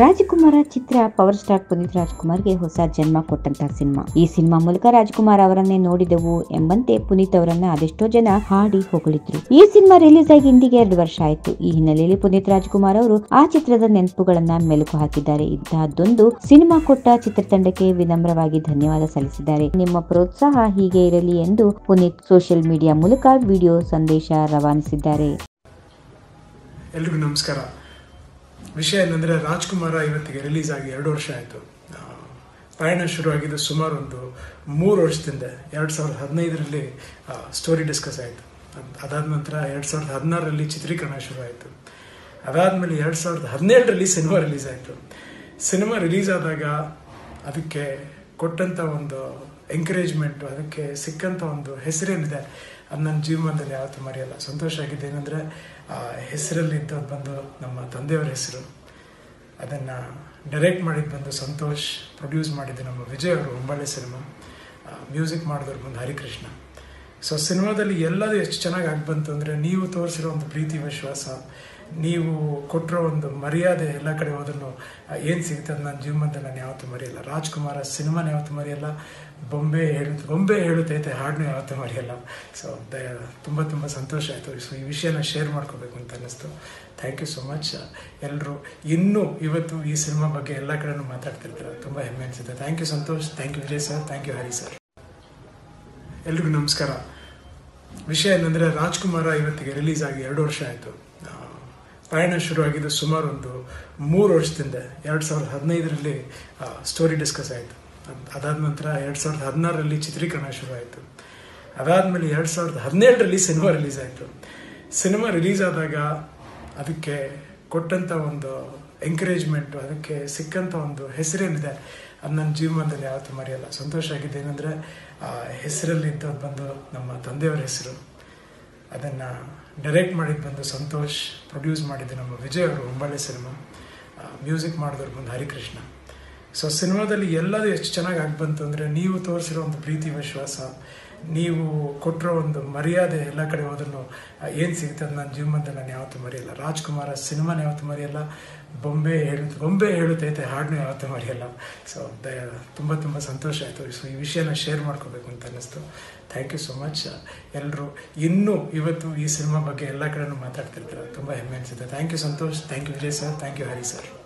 ರಾಜಕುಮಾರ ಚಿತ್ರ, power star Puneeth ರಾಜ್ಕುಮಾರ್ಗೆ ಹೊಸ ಜನ್ಮ ಕೊಟ್ಟಂತಹ ಸಿನಿಮಾ. ಈ ಸಿನಿಮಾ ಮೂಲಕ ರಾಜ್ಕುಮಾರ್ ಅವರನ್ನೇ ನೋಡಿದೆವು ಎಂಬಂತೆ ಪುನೀತ್ ಅವರನ್ನ ಅದೆಷ್ಟೋ ಜನ ಹಾಡಿ ಹೊಗಳಿದ್ರು. ಈ ಸಿನಿಮಾ ರಿಲೀಸ್ ಆಗಿ ಇಂದಿಗೆ ಎರಡು ವರ್ಷ ಆಯ್ತು. ಈ ಹಿನ್ನೆಲೆಯಲ್ಲಿ ಪುನೀತ್ ರಾಜ್ಕುಮಾರ್ ಅವರು ಆ ಚಿತ್ರದ ನೆನಪುಗಳನ್ನ ಮೆಲುಕು ಹಾಕಿದ್ದಾರೆ. ಇಂತಹದ್ದೊಂದು ಸಿನಿಮಾ ಕೊಟ್ಟ ಚಿತ್ರತಂಡಕ್ಕೆ ವಿನಮ್ರವಾಗಿ ಧನ್ಯವಾದ ಸಲ್ಲಿಸಿದ್ದಾರೆ. ನಿಮ್ಮ ಪ್ರೋತ್ಸಾಹ ಹೀಗೆ ಇರಲಿ ಎಂದು ಪುನೀತ್ ಸೋಷಿಯಲ್ ಮೀಡಿಯಾ ಮೂಲಕ ವಿಡಿಯೋ ಸಂದೇಶ ರವಾನಿಸಿದ್ದಾರೆ. ಎಲ್ರಿಗೂ ನಮಸ್ಕಾರ. ವಿಷಯ ಏನಂದರೆ ರಾಜ್ಕುಮಾರ ಇವತ್ತಿಗೆ ರಿಲೀಸ್ ಆಗಿ ಎರಡು ವರ್ಷ ಆಯಿತು. ಪಯಣ ಶುರುವಾಗಿದ್ದು ಸುಮಾರು ಒಂದು ಮೂರು ವರ್ಷದಿಂದ ಎರಡು ಸಾವಿರದ ಹದಿನೈದರಲ್ಲಿ ಸ್ಟೋರಿ ಡಿಸ್ಕಸ್ ಆಯಿತು. ಅದಾದ ನಂತರ ಎರಡು ಸಾವಿರದ ಹದಿನಾರರಲ್ಲಿ ಚಿತ್ರೀಕರಣ ಶುರು ಆಯಿತು. ಅದಾದಮೇಲೆ ಎರಡು ಸಾವಿರದ ಹದಿನೇಳರಲ್ಲಿ ಸಿನಿಮಾ ರಿಲೀಸ್ ಆಯಿತು. ಸಿನಿಮಾ ರಿಲೀಸ್ ಆದಾಗ ಅದಕ್ಕೆ ಕೊಟ್ಟಂಥ ಒಂದು ಎಂಕರೇಜ್ಮೆಂಟು ಅದಕ್ಕೆ ಸಿಕ್ಕಂಥ ಒಂದು ಹೆಸರೇನಿದೆ, ಅದು ನನ್ನ ಜೀವನದಲ್ಲಿ ಯಾವತ್ತೂ ಮರೆಯಲ್ಲ. ಸಂತೋಷ ಆಗಿದೆ ಏನಂದರೆ ಆ, ಹೆಸರಲ್ಲಿ ಇದ್ದದ್ದು ಬಂದು ನಮ್ಮ ತಂದೆಯವರ ಹೆಸರು, ಅದನ್ನು ಡೈರೆಕ್ಟ್ ಮಾಡಿದ್ದು ಬಂದು ಸಂತೋಷ್ ಪ್ರೊಡ್ಯೂಸ್ ಮಾಡಿದ್ದು ನಮ್ಮ ವಿಜಯ್ ಅವರು ಒಂಬಳೆ ಸಿನಿಮಾ ಮ್ಯೂಸಿಕ್ ಮಾಡಿದವ್ರು ಬಂದು ಹರಿಕೃಷ್ಣ. ಸೊ ಸಿನಿಮಾದಲ್ಲಿ ಎಲ್ಲದೂ ಎಷ್ಟು ಚೆನ್ನಾಗಿ ಆಗಿ ಬಂತು ಅಂದರೆ, ನೀವು ತೋರಿಸಿರೋ ಒಂದು ಪ್ರೀತಿ, ವಿಶ್ವಾಸ ನೀವು ಕೊಟ್ಟಿರೋ ಒಂದು ಮರ್ಯಾದೆ ಎಲ್ಲ ಕಡೆ ಹೋದ್ರೂ ಏನು ಸಿಗುತ್ತೆ ಅದು ನನ್ನ ಜೀವನದಲ್ಲಿ ನಾನು ಯಾವತ್ತೂ ಮರೆಯಲ್ಲ. ರಾಜ್ಕುಮಾರ ಸಿನಿಮಾನ ಯಾವತ್ತೂ ಮರೆಯಲ್ಲ. ಬೊಂಬೆ ಹೇಳುತ್ತೆ, ಬೊಂಬೆ ಹೇಳುತ್ತೈತೆ ಹಾಡನ್ನೂ ಯಾವತ್ತೂ ಮರೆಯಲ್ಲ. ಸೊ ದಯ ತುಂಬ ತುಂಬ ಸಂತೋಷ ಆಯಿತು. ಸೊ ಈ ವಿಷಯನ ಶೇರ್ ಮಾಡ್ಕೋಬೇಕು ಅಂತ ಅನ್ನಿಸ್ತು. ಥ್ಯಾಂಕ್ ಯು ಸೊ ಮಚ್ ಎಲ್ಲರೂ ಇನ್ನೂ ಇವತ್ತು ಈ ಸಿನಿಮಾ ಬಗ್ಗೆ ಎಲ್ಲ ಕಡೆನೂ ಮಾತಾಡ್ತಿರ್ತಾರೆ. ತುಂಬ ಹೆಮ್ಮೆ ಅನಿಸುತ್ತೆ. Thank you Santosh. Thank you Vijay sir thank you Hari sir ಎಲ್ರಿಗೂ ನಮಸ್ಕಾರ. ವಿಷಯ ಏನಂದರೆ, ರಾಜ್ಕುಮಾರ ಇವತ್ತಿಗೆ ರಿಲೀಸ್ ಆಗಿ ಎರಡು ವರ್ಷ ಆಯಿತು. ಪಯಣ ಶುರುವಾಗಿದ್ದು ಸುಮಾರು ಒಂದು ಮೂರು ವರ್ಷದಿಂದ ಎರಡು ಸಾವಿರದ ಹದಿನೈದರಲ್ಲಿ ಸ್ಟೋರಿ ಡಿಸ್ಕಸ್ ಆಯಿತು. ಅದಾದ ನಂತರ ಎರಡು ಸಾವಿರದ ಹದಿನಾರರಲ್ಲಿ ಚಿತ್ರೀಕರಣ ಶುರು ಆಯಿತು ಅದಾದಮೇಲೆ ಎರಡು ಸಾವಿರದ ಹದಿನೇಳರಲ್ಲಿ ಸಿನಿಮಾ ರಿಲೀಸ್ ಆಯಿತು. ಸಿನಿಮಾ ರಿಲೀಸ್ ಆದಾಗ ಅದಕ್ಕೆ ಕೊಟ್ಟಂಥ ಒಂದು ಎಂಕರೇಜ್ಮೆಂಟು ಅದಕ್ಕೆ ಸಿಕ್ಕಂಥ ಒಂದು ಹೆಸರೇನಿದೆ, ಅದು ನನ್ನ ಜೀವನದಲ್ಲಿ ಯಾವತ್ತೂ ಮರೆಯಲ್ಲ. ಸಂತೋಷ ಆಗಿದ್ದೇನೆಂದರೆ, ಆ, ಹೆಸರಲ್ಲಿ ಬಂದು ನಮ್ಮ ತಂದೆಯವರ ಹೆಸರು. ಅದನ್ನು ಡೈರೆಕ್ಟ್ ಮಾಡಿದ್ದು ಬಂದು ಸಂತೋಷ್ ಪ್ರೊಡ್ಯೂಸ್ ಮಾಡಿದ್ದು ನಮ್ಮ ವಿಜಯ್ ಅವರು ಒಂಬಳೆ ಸಿನಿಮಾ ಮ್ಯೂಸಿಕ್ ಮಾಡಿದವ್ರು ಬಂದು ಹರಿಕೃಷ್ಣ. ಸೊ ಸಿನಿಮಾದಲ್ಲಿ ಎಲ್ಲದೂ ಎಷ್ಟು ಚೆನ್ನಾಗಿ ಆಗಿ ಬಂತು ಅಂದರೆ ನೀವು ತೋರಿಸಿರೋ ಒಂದು ಪ್ರೀತಿ, ವಿಶ್ವಾಸ ನೀವು ಕೊಟ್ಟಿರೋ ಒಂದು ಮರ್ಯಾದೆ ಎಲ್ಲ ಕಡೆ ಹೋದ್ರೂ ಏನು ಸಿಗುತ್ತೆ ಅದು ನನ್ನ ಜೀವನದಲ್ಲಿ ನಾನು ಯಾವತ್ತೂ ಮರೆಯಲ್ಲ. ರಾಜ್ಕುಮಾರ ಸಿನಿಮಾನ ಯಾವತ್ತೂ ಮರೆಯಲ್ಲ. ಬೊಂಬೆ ಹೇಳುತ್ತೆ ಬೊಂಬೆ ಹೇಳುತ್ತೈತೆ ಹಾಡನ್ನೂ ಯಾವತ್ತೂ ಮರೆಯಲ್ಲ. ಸೊ ದಯ ತುಂಬ ತುಂಬ ಸಂತೋಷ ಆಯಿತು. ಸೊ ಈ ವಿಷಯನ ಶೇರ್ ಮಾಡ್ಕೋಬೇಕು ಅಂತ ಅನ್ನಿಸ್ತು. ಥ್ಯಾಂಕ್ ಯು ಸೊ ಮಚ್ ಎಲ್ಲರೂ ಇನ್ನೂ ಇವತ್ತು ಈ ಸಿನಿಮಾ ಬಗ್ಗೆ ಎಲ್ಲ ಕಡೆನೂ ಮಾತಾಡ್ತಿರ್ತಾರೆ. ತುಂಬ ಹೆಮ್ಮೆ ಅನಿಸುತ್ತೆ. Thank you Santosh. Thank you Vijay sir. Thank you Hari sir.